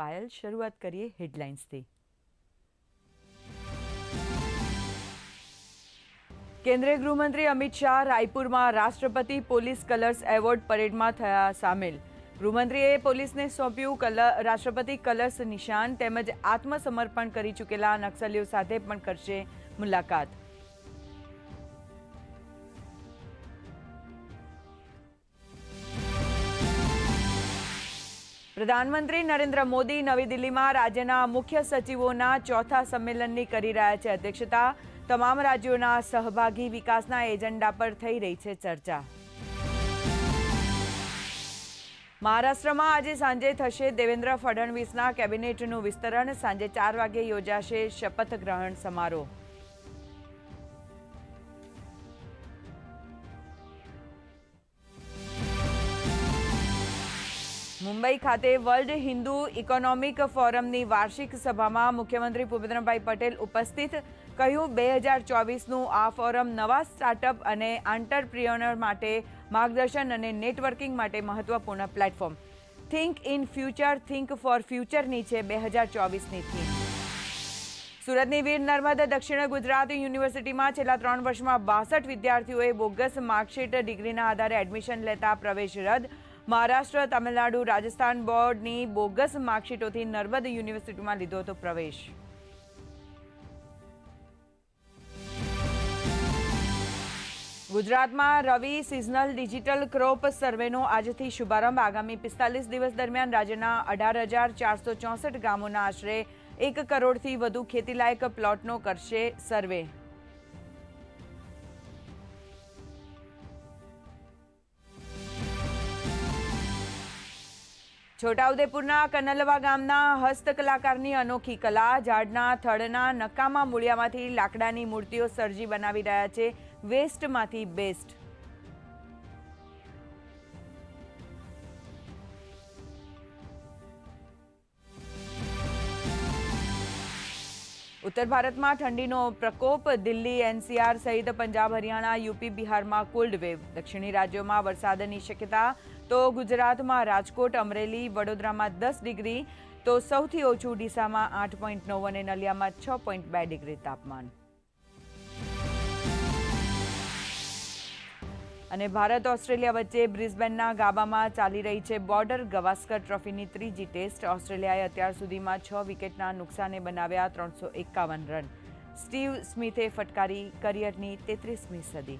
પાયલ શરૂઆત કરીએ હેડલાઇન્સથી કેન્દ્રીય ગૃહમંત્રી અમિત શાહ રાયપુરમાં રાષ્ટ્રપતિ પોલીસ કલર્સ એવોર્ડ પરેડમાં થયા સામેલ. ગૃહમંત્રીએ પોલીસને સોંપ્યું કલર રાષ્ટ્રપતિ કલર્સ નિશાન તેમજ આત્મસમર્પણ કરી ચૂકેલા નક્સલીઓ સાથે પણ કરશે મુલાકાત. પ્રધાનમંત્રી નરેન્દ્ર મોદી નવી દિલ્હીમાં રાજ્યના મુખ્ય સચિવોના ચોથા સંમેલનની કરી રહ્યા છે અધ્યક્ષતા. તમામ રાજ્યોના સહભાગી વિકાસના એજન્ડા પર થઈ રહી છે ચર્ચા. મહારાષ્ટ્રમાં આજે સાંજે થશે દેવેન્દ્ર ફડણવીસના કેબિનેટનું વિસ્તરણ. સાંજે ચાર વાગે યોજાશે શપથ ગ્રહણ સમારોહ. મુંબઈ ખાતે વર્લ્ડ હિન્દુ ઇકોનોમિક ફોરમની વાર્ષિક સભામાં મુખ્યમંત્રી ભૂપેન્દ્રભાઈ પટેલ ઉપસ્થિત કહ્યું, બે હજાર ચોવીસનું આ ફોરમ નવા સ્ટાર્ટઅપ અને આંટરપ્રિયોનર માટે માર્ગદર્શન અને નેટવર્કિંગ માટે મહત્વપૂર્ણ platform. Think in future think for ફ્યુચરની છે બે હજાર ચોવીસની થીમ. સુરતની વીર નર્મદા દક્ષિણ ગુજરાત યુનિવર્સિટીમાં છેલ્લા ત્રણ વર્ષમાં બાસઠ વિદ્યાર્થીઓએ બોગસ માર્કશીટ ડિગ્રીના આધારે એડમિશન લેતા પ્રવેશ રદ. મહારાષ્ટ્ર, તમિલનાડુ, રાજસ્થાન બોર્ડની બોગસ માર્કશીટોથી નર્મદ યુનિવર્સિટીમાં લીધો હતો પ્રવેશ. ગુજરાતમાં રવિ સિઝનલ ડિજિટલ ક્રોપ સર્વેનો આજથી શુભારંભ. આગામી પિસ્તાલીસ દિવસ દરમિયાન રાજ્યના અઢાર હજાર ચારસો ચોસઠ ગામોના આશરે એક કરોડથી વધુ ખેતીલાયક પ્લોટનો કરશે સર્વે. છોટાઉદેપુરના કનલવા ગામના હસ્તકલાકારની અનોખી કલા ઝાડના થડના નકામા મૂળિયામાંથી લાકડાની મૂર્તિઓ સર્જી બનાવી રહ્યા છે વેસ્ટમાંથી બેસ્ટ. ઉત્તર ભારતમાં ઠંડીનો પ્રકોપ, દિલ્હી, એનસીઆર સહિત પંજાબ, હરિયાણા, યુપી, બિહારમાં કોલ્ડ વેવ દક્ષિણી રાજ્યોમાં વરસાદની શક્યતા તો ગુજરાતમાં રાજકોટ, અમરેલી, વડોદરામાં દસ ડિગ્રી, તો સૌથી ઓછું ડીસામાં આઠ પોઈન્ટ નવ અને નલિયામાં છ પોઈન્ટ બે ડિગ્રી તાપમાન. અને ભારત ઓસ્ટ્રેલિયા વચ્ચે બ્રિસ્બેનના ગાબામાં ચાલી રહી છે બોર્ડર ગવાસ્કર ટ્રોફીની ત્રીજી ટેસ્ટ. ઓસ્ટ્રેલિયાએ અત્યાર સુધીમાં છ વિકેટના નુકસાને બનાવ્યા ત્રણસો એકાવન રન. સ્ટીવ સ્મિથે ફટકારી કરિયરની તેત્રીસમી સદી.